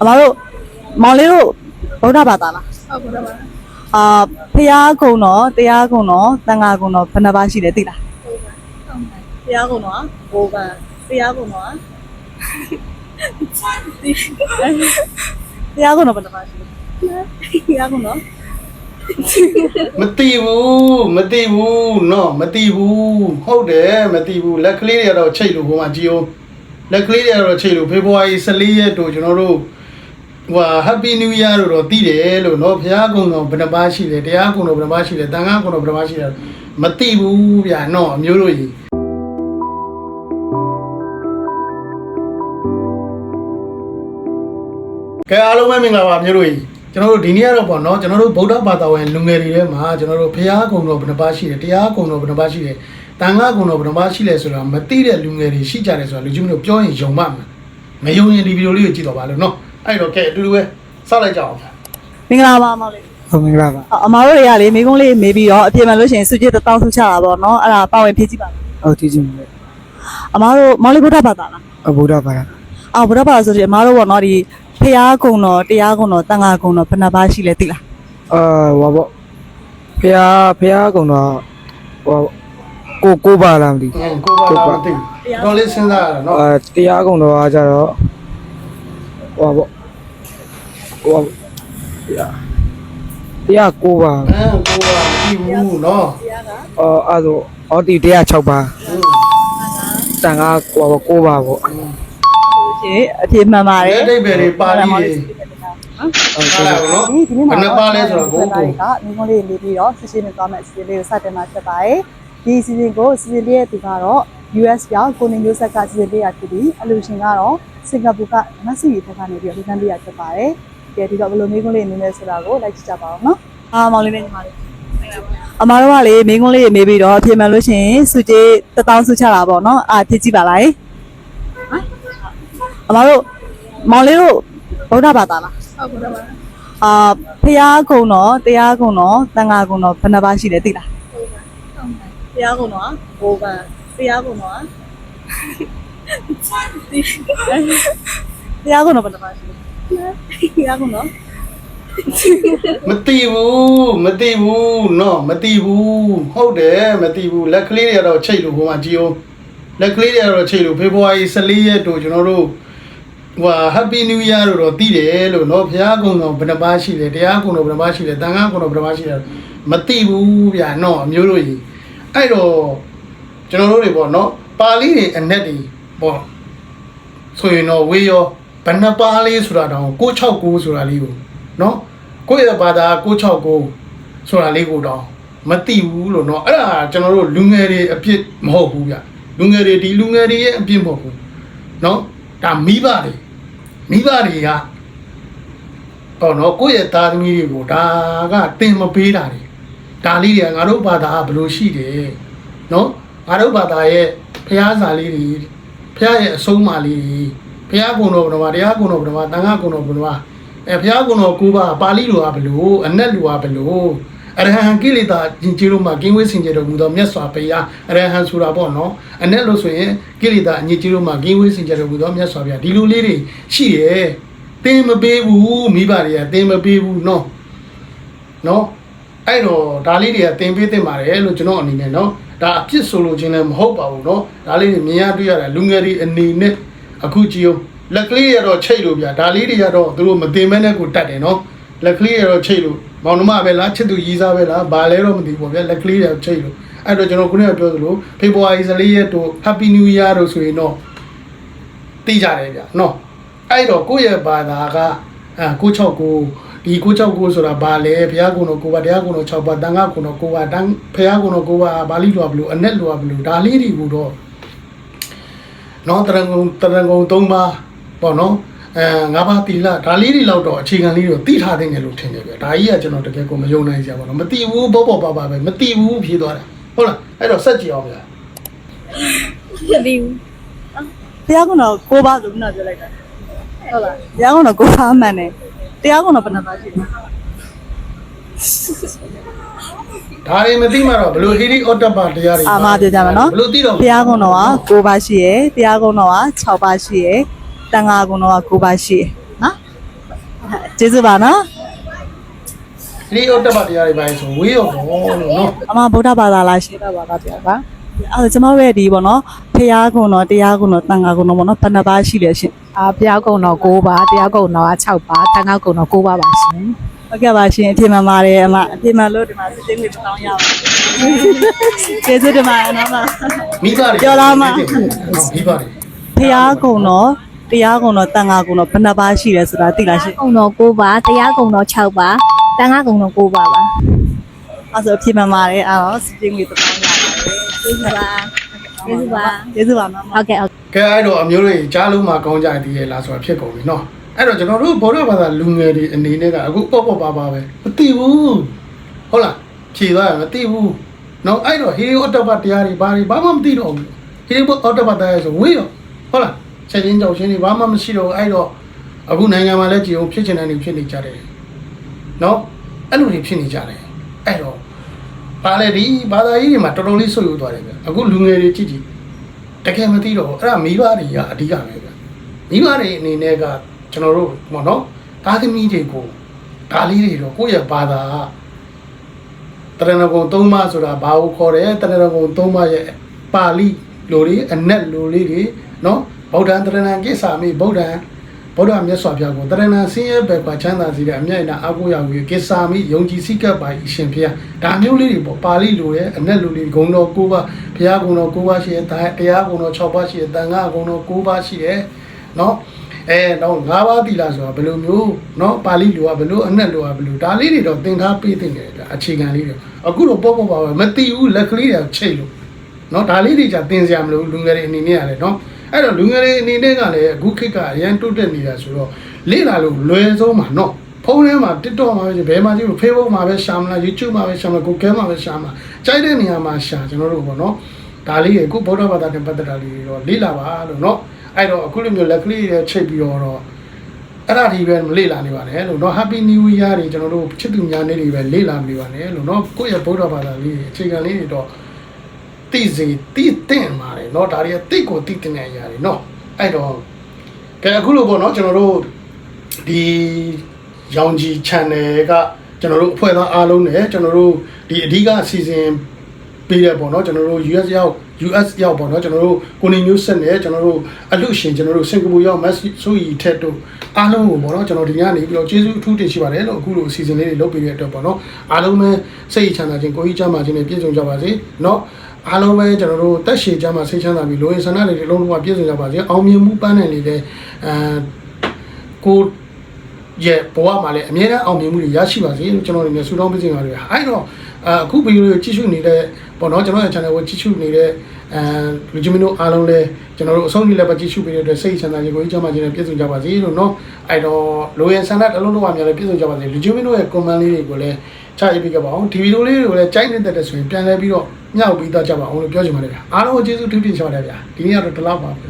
အမတို့မောင်လေးတို့ဗုဒ္ဓဘာသာလားဟုတ်ကဲ့ပါအာဖျားကုံတော်တရားကုံတော်တန်ခါကုံတော်ဘယ်နှပါရှိလဲသိလားဖျားကုံတော်ဘိုးကတရားကုံတော်တရားကုံတော်ဘယ်နှပါရှိလဲဖျားကုံတော်မတိဘူးမတိဘူးနော်မတိဘူးဟုတ်တယ်မတိဘူးလက်ကလေးတွေကတော့ချိတ်လို့ဟိုမှာကြည့်အောင် လက်ကလေးတွေကတော့ချိတ်လို့ဖေဖော်ဝါရီ14ရက်တို့ကျွန်တော်တို့ဟို Happy New Year တို့တော့တည်တယ်လို့နော်ဘုရားကုံတော်ဘယ်နှပါရှိလဲတရားကုံတော်ဘယ်နှပါရှိလဲတန်ခါကုံတော်ဘယ်နှပါရှိလဲမတိဘူးဗျာနော်အမျိုးတို့ကြီးကဲအားလုံးပဲမင်္ဂလာပါမျိုးတို့ကြီးကျွန်တော်တို့ဒီနေ့ကတော့ပေါ့နော်ကျွန်တော်တို့ဗုဒ္ဓဘာသာဝင်လူငယ်တွေထဲမှာကျွန်တော်တို့ဘုရားကုံတော်ဘယ်နှပါရှိတယ်တရားကုံတော်ဘယ်နှပါရှိတယ် တန်ခါကုံတော်ဘယ်နှပါရှိလဲဆိုတာမသိတဲ့လူငယ်တွေရှိကြတယ်ဆိုတာလူကြီးမျိုးတို့ပြောရင်ယုံမှမလားမယုံရင်ဒီဗီဒီယိုလေးကိုကြည့်တော့ပါလို့နော်အဲ့တော့ကဲအတူတူပဲစလိုက်ကြအောင်ဗျာမင်္ဂလာပါမောင်လေးဟုတ်မင်္ဂလာပါအမတို့တွေကလေမိကုံးလေးမေးပြီးတော့အပြင်မှာလို့ရှိရင်စုကြည့်တစ်တောင်းဆုချတာပေါ့နော်အဲ့ဒါပါဝင်ဖြည့်ကြည့်ပါမယ်ဟုတ်ကြည့်ကြည့်မယ်အမတို့မောင်လေးဗုဒ္ဓဘာသာလားအဘုဒ္ဓဘာသာအော်ဗုဒ္ဓဘာသာဆိုရင်အမတို့ပေါ့နော်ဒီဖျားကုံတော်တရားကုံတော်တန်ခါကုံတော်ဘယ်နှပါရှိလဲသိလားအာဟောပေါ့ဖះဖះကုံတော့ဟော ကိုကိုပါလားမသိအင်းကိုဘာသာမသိဘူးတော့လေးစဉ်းစားရတာနော်အာတရားကုံတော့အားကြတော့ဟောပေါ့ဟောဖះဖះကိုပါအင်းကိုဘာမသိဘူးနော်အော်အဲ့ဒါအော်ဒီ106ပါတန်ကဟောကိုပါပေါ့ဆိုရှင်အပြေမှန်ပါတယ်လက်တိတ်ပဲတွေပါဠိတွေဟုတ်ဟာလာနော်ဒီဒီနေ့မှာဘယ်နှပါလဲဆိုတော့ကိုကိုကမိကုံးလေးနေပြီးတော့စစ်စစ်နဲ့သွားမဲ့အစီအစဉ်လေးကိုစတင်မှာဖြစ်ပါတယ် ဒီအစီအစဉ်ကိုအစီအစဉ်လေးရဲ့သူကတော့ US ရောက်ကိုနေမျိုးဆက်ကစီစဉ်ပေးရဖြစ်ပြီးအလူရှင်ကတော့စင်ကာပူကမက်ဆီဘက်ကနေပြီးတော့ဒီကမ်းပေးရဖြစ်ပါတယ်။ကြည့်ဒီတော့ဘယ်လိုမိကုံးလေးအနေနဲ့ဆိုတာကိုလိုက်ကြည့်ကြပါအောင်နော်။အားမောင်လေးနဲ့ညီမလေးအမားတို့ကလေမိကုံးလေးမေးပြီးတော့အပြင်မှန်လို့ရှိရင်စုကြည်တထောင်စုချတာပေါ့နော်။အာဖြစ်ကြည့်ပါလား။အမားတို့မောင်လေးတို့ဗုဒ္ဓဘာသာလားဟုတ်ကဲ့ပါ။အာဖျားကုံတော်တရားကုံတော်တန်ခါကုံတော်ဘယ်နှပါရှိလဲသိလား။ ဖျားကုံတော်ဘိုးကတရားကုံတော်တရားကုံတော်ဘယ်နှပါရှိလဲ။တရားကုံတော်မတိဘူးမတိဘူးနော်မတိဘူးဟုတ်တယ်မတိဘူးလက်ကလေးတွေကတော့ချိတ်လို့ဟိုမှာကြည့်အောင်လက်ကလေးတွေကတော့ချိတ်လို့ဖေဖော်ဝါရီ14ရက်တို့ကျွန်တော်တို့ဟို Happy New Year တို့တော့တည်တယ်လို့နော်ဘုရားကုံတော်ဘယ်နှပါရှိလဲတရားကုံတော်ဘယ်နှပါရှိလဲတန်ခါကုံတော်ဘယ်နှပါရှိလဲမတိဘူးဗျာနော်အမျိုးတို့ကြီး အဲ့တော့ကျွန်တော်တို့တွေပေါ့နော်ပါဠိတွေအနက်တွေပေါ့ဆိုရင်တော့ဝေးရောဘယ်နှပါလေးဆိုတာတောင်669ဆိုတာလေးကိုနော်ကိုယ့်ရဲ့ဘာသာ669ဆိုတာလေးကိုတော့မသိဘူးလို့နော်အဲ့ဒါကျွန်တော်တို့လူငယ်တွေအပြစ်မဟုတ်ဘူးဗျလူငယ်တွေဒီလူငယ်တွေရဲ့အပြစ်မဟုတ်ဘူးနော်ဒါမိဘတွေမိဘတွေကတော့နော်ကိုယ့်ရဲ့သားသမီးတွေကိုဒါကတင်မပေးတာတွေ ဒါလေးတွေကငါတို့ဘာသာကဘယ်လိုရှိတယ်နော်ငါတို့ဘာသာရဲ့ဖျားစာလေးတွေဖျားရဲ့အဆုံးအမလေးတွေဖျားကုံတော်ဘယ်မှာတရားကုံတော်ဘယ်မှာတန်ခါကုံတော်ဘယ်မှာအဲဖျားကုံတော်ကိုပါပါဠိလိုကဘယ်လိုအနက်လိုကဘယ်လိုအရဟံကိလေသာကျင်ကျလို့မှာကင်းဝေးစင်ကြတော်မူသောမြတ်စွာဘုရားအရဟံဆိုတာပေါ့နော်အနက်လို့ဆိုရင်ကိလေသာအညစ်ကြေးလို့မှာကင်းဝေးစင်ကြတော်မူသောမြတ်စွာဘုရားဒီလိုလေးတွေရှိတယ်တင်းမပေးဘူးမိဘတွေကတင်းမပေးဘူးနော်နော် အဲ့တော့ဒါလေးတွေကတင်ပေးတင်ပါတယ်လို့ကျွန်တော်အနေနဲ့နော်ဒါအပြစ်ဆိုလို့ချင်းလည်းမဟုတ်ပါဘူးနော်ဒါလေးတွေမြင်ရတွေ့ရတာလူငယ်တွေအနေနဲ့အခုကြည့်အောင်လက်ကလေးရတော့ချိတ်လို့ဗျာဒါလေးတွေကတော့သူတို့မတင်မဲနဲ့ကိုတတ်တယ်နော်လက်ကလေးရတော့ချိတ်လို့မောင်နှမပဲလားချစ်သူကြီးစားပဲလားဘာလဲတော့မသိဘူးပေါ့ဗျာလက်ကလေးရတော့ချိတ်လို့အဲ့တော့ကျွန်တော်ခုနကပြောသလိုဖေဖော်ဝါရီ14ရက်တို့ Happy New Year တို့ဆိုရင်တော့သိကြတယ်ဗျာနော်အဲ့တော့ကိုယ့်ရဲ့ဘာသာကအဲ969 ဒီ969ဆိုတာဘာလဲဘုရားကုံတော်ကိုပါတရားကုံတော်6ပါတန်ခါကုံတော်ကိုပါတန်ဘုရားကုံတော်ကိုပါဘာလိတော်ဘလို့အနက်တော်ဘလို့ဒါလေးတွေကိုတော့နော်တရံကုံတရံကုံ3ပါပေါ့နော်အဲငါးပါးတီလာဒါလေးတွေလောက်တော့အခြေခံလေးတွေသိထားတဲ့ငယ်လို့ထင်တယ်ဗျဒါကြီးကကျွန်တော်တကယ်ကိုမယုံနိုင်စရာပေါ့နော်မသိဘူးဘောဘောပါပါပဲမသိဘူးဖြေသွားတာဟုတ်လားအဲ့တော့စက်ကြည့်အောင်ဗျာမသိဘူးတရားကုံတော်ကိုပါဆိုခုနပြောလိုက်တာဟုတ်လားတရားကုံတော်ကိုပါမှန်တယ် တရားကုံတော်ဘယ်နှပါရှိလဲဒါတွေမသိမှတော့ဘလို့ဟီရီအော်တပါတရားတွေအာမပြောကြမယ်နော်ဘလို့သိတော့ဘုရားကုံတော်က9ပါးရှိရယ်တရားကုံတော်က6ပါးရှိရယ်တန်ခါကုံတော်က9ပါးရှိရယ်နကျေးဇူးပါနော်ဒီဥတ္တပတရားတွေပါဆိုဝေးရောပေါ့လို့နော်အမဗုဒ္ဓဘာသာလားရှင်တော့ပါပါဗျာပါအဲဒါကျမတို့ရဲ့ဒီပေါ့နော်ဖရာကုံတော်တရားကုံတော်တန်ခါကုံတော်ပေါ့နော်ဘယ်နှပါးရှိလဲရှင် အာဘုရားကုံတော်9ပါးတရားကုံတော်က6ပါးတန်ခါကုံတော်9ပါးပါရှင်ဟုတ်ကဲ့ပါရှင်အပြည့်မှန်ပါတယ်အမအပြည့်မှန်လို့ဒီမှာစစ်စစ်လေးတောင်းရပါကျေးဇူးတင်ပါတယ်နော်မမိဘတွေပြောလားမမိဘတွေဖရာကုံတော်တရားကုံတော်တန်ခါကုံတော်ဘယ်နှပါးရှိလဲဆိုတာသိလားရှင်ကုံတော်9ပါတရားကုံတော်6ပါတန်ခါကုံတော်9ပါပါအဲဆိုအပြည့်မှန်ပါတယ်အဲ့တော့စစ်စစ်လေးတောင်းရပါကျေးဇူးပါ ကျေးဇူးပါကျေးဇူးပါမမဟုတ်ကဲ့ဟုတ်ကဲအဲ့တော့အမျိုးတွေကြားလုံးမှာကောင်းကြတည်ရဲ့လားဆိုတာဖြစ်ကုန်ပြီနော်အဲ့တော့ကျွန်တော်တို့ဘောရဘာသာလူငယ်တွေအနေနဲ့ကအခုပေါ့ပေါ့ပါပါပဲမသိဘူးဟုတ်လားဖြေသွားရမသိဘူးနော်အဲ့တော့ဟီရီဥတ္တပတရားတွေဘာတွေဘာမှမသိတော့ဘူးဟီရီဥတ္တပတရားဆိုဝေးရောဟုတ်လားချက်ချင်းကြောက်ချင်းတွေဘာမှမရှိတော့ဘူးအဲ့တော့အခုနိုင်ငံမှာလည်းကြည်အောင်ဖြစ်ချင်တဲ့နေဖြစ်နေကြတယ်နော်အဲ့လိုတွေဖြစ်နေကြတယ်အဲ့တော့ ပါလေဒီဘာသာရေးတွေမှာတော်တော်လေးဆွေးရသွားတယ်ဗျအခုလူငယ်တွေကြည့်ကြည့်တကယ်မသိတော့ဘူးအဲ့ဒါမိဘတွေကအဓိကပဲဗျမိဘတွေအနေနဲ့ကကျွန်တော်တို့ဟောနော်ဒါသမီးတွေကိုဒါလေးတွေတော့ကိုယ့်ရဲ့ဘာသာကတရဏဂုံသုံးပါးဆိုတာဘာကိုခေါ်တယ်တရဏဂုံသုံးပါးရဲ့ပါဠိလိုတွေအနက်လိုလေးတွေနော်ဗုဒ္ဓံတရဏံကိစ္ဆာမိဗုဒ္ဓံ ဗုဒ္ဓမြတ်စွာဘုရားကိုတရဏံဆင်းရဲပဲပါချမ်းသာစေတဲ့အမြတ်အနာအကုရဝေကိစ္ဆာမိယုံကြည်စိတ်ကပ်ပါအရှင်ဘုရားဒါမျိုးလေးတွေပေါ့ပါဠိလိုရဲ့အနက်လိုလေးဂုံတော်၉ပါးဘုရားဂုံတော်၉ပါးရှိတယ်တရားဂုံတော်၆ပါးရှိတယ်တန်ခါဂုံတော်၉ပါးရှိတယ်နော်အဲတော့၅ပါးသီလဆိုတာဘယ်လိုမျိုးเนาะပါဠိလိုကဘယ်လိုအနက်လိုကဘယ်လိုဒါလေးတွေတော့သင်ထားပေးသင့်တယ်ဒါအခြေခံလေးတွေအခုတော့ပေါ့ပေါ့ပါပဲမသိဘူးလက်ကလေးတွေချိတ်လို့เนาะဒါလေးတွေじゃသင်စရာမလိုဘူးလူငယ်တွေအနေနဲ့ရတယ်เนาะ အဲ့တော့လူငယ်တွေအနေနဲ့ကလည်းအခုခေတ်ကအရန်တိုးတက်နေတာဆိုတော့လေ့လာလို့လွယ်ဆုံးမှာเนาะဖုန်းထဲမှာ TikTok မှာပဲဘယ်မှာကြည့်လို့ Facebook မှာပဲရှာမလား YouTube မှာပဲရှာမလား Google မှာပဲရှာမလားကြိုက်တဲ့နေရာမှာရှာကျွန်တော်တို့ပေါ့เนาะဒါလေးတွေအခုဗုဒ္ဓဘာသာနဲ့ပတ်သက်တာလေးတွေတော့လေ့လာပါလို့เนาะအဲ့တော့အခုလိုမျိုးလက်ကလေးတွေချိတ်ပြီးတော့တော့ အဲ့ဒါဒီပဲမလေ့လာနေပါနဲ့လို့เนาะ Happy New Year တွေကျွန်တော်တို့ချစ်သူများနေ့တွေပဲလေ့လာနေပါနဲ့လို့เนาะကိုယ့်ရဲ့ဗုဒ္ဓဘာသာလေးအခြေခံလေးတွေတော့ သိစေသိတဲ့ပါတယ်เนาะဒါတွေကသိကိုသိတဲ့နေရာတွေเนาะအဲ့တော့ကဲအခုလို့ပေါ့เนาะကျွန်တော်တို့ဒီရောင်ကြီး channel ကကျွန်တော်တို့အဖွဲ့သားအားလုံးနဲ့ကျွန်တော်တို့ဒီအဓိကအစီအစဉ်ပေးရပေါ့เนาะကျွန်တော်တို့ US ရောက် US ရောက်ပေါ့เนาะကျွန်တော်တို့ကိုနေမျိုးဆက်နဲ့ကျွန်တော်တို့အလူရှင်ကျွန်တော်တို့စင်ကာပူရောက်မက်ဆီဆိုရီထက်တို့အားလုံးကိုပေါ့เนาะကျွန်တော်ဒီညနေပြီးတော့ကျေးဇူးအထူးတင်ရှိပါတယ်လို့အခုလိုအစီအစဉ်လေးတွေလုပ်ပေးတဲ့အတွက်ပေါ့เนาะအားလုံးပဲစိတ်ချမ်းသာခြင်းကိုယ်ကြီးချမ်းသာခြင်းနဲ့ပြည့်စုံကြပါစေเนาะ အားလုံးပဲကျွန်တော်တို့တက်ရှည်ကြမှာစိတ်ချမ်းသာပြီးလိုရင်ဆန္ဒတွေအလုံးလုံးကပြည့်စုံကြပါစေအောင်မြင်မှုပန်းနိုင်နေတဲ့အဲကိုရဲ့ဘဝမှာလည်းအမြဲတမ်းအောင်မြင်မှုတွေရရှိပါစေလို့ကျွန်တော်တို့လည်းဆုတောင်းပေးခြင်းပါတယ်အဲ့တော့အခုဗီဒီယိုကိုကြည့်ရှုနေတဲ့ပေါ့နော်ကျွန်တော်ရဲ့ channel ကိုကြည့်ရှုနေတဲ့အဲလူချင်းမတို့အားလုံးလည်းကျွန်တော်တို့အဆုံးထိလည်းပဲကြည့်ရှုပေးတဲ့အတွက်စိတ်ချမ်းသာခြင်းကိုကြမ်းပါခြင်းနဲ့ပြည့်စုံကြပါစေလို့နော်အဲ့တော့လိုရင်ဆန္ဒတစ်လုံးလုံးပါများလည်းပြည့်စုံကြပါစေလူချင်းမတို့ရဲ့ comment လေးတွေကိုလည်းချရေးပေးကြပါအောင်ဒီဗီဒီယိုလေးတွေကိုလည်းကြိုက်နေတဲ့တဲ့ဆိုရင်ပြန်လဲပြီးတော့ ညှောက်ပြီးတော့ကြပါအောင်လို့ပြောချင်ပါတယ်ဗျာအားလုံးကိုကျေးဇူးတူတင်ချပါတယ်ဗျာဒီနေ့ကတော့ဒီလောက်ပါပဲ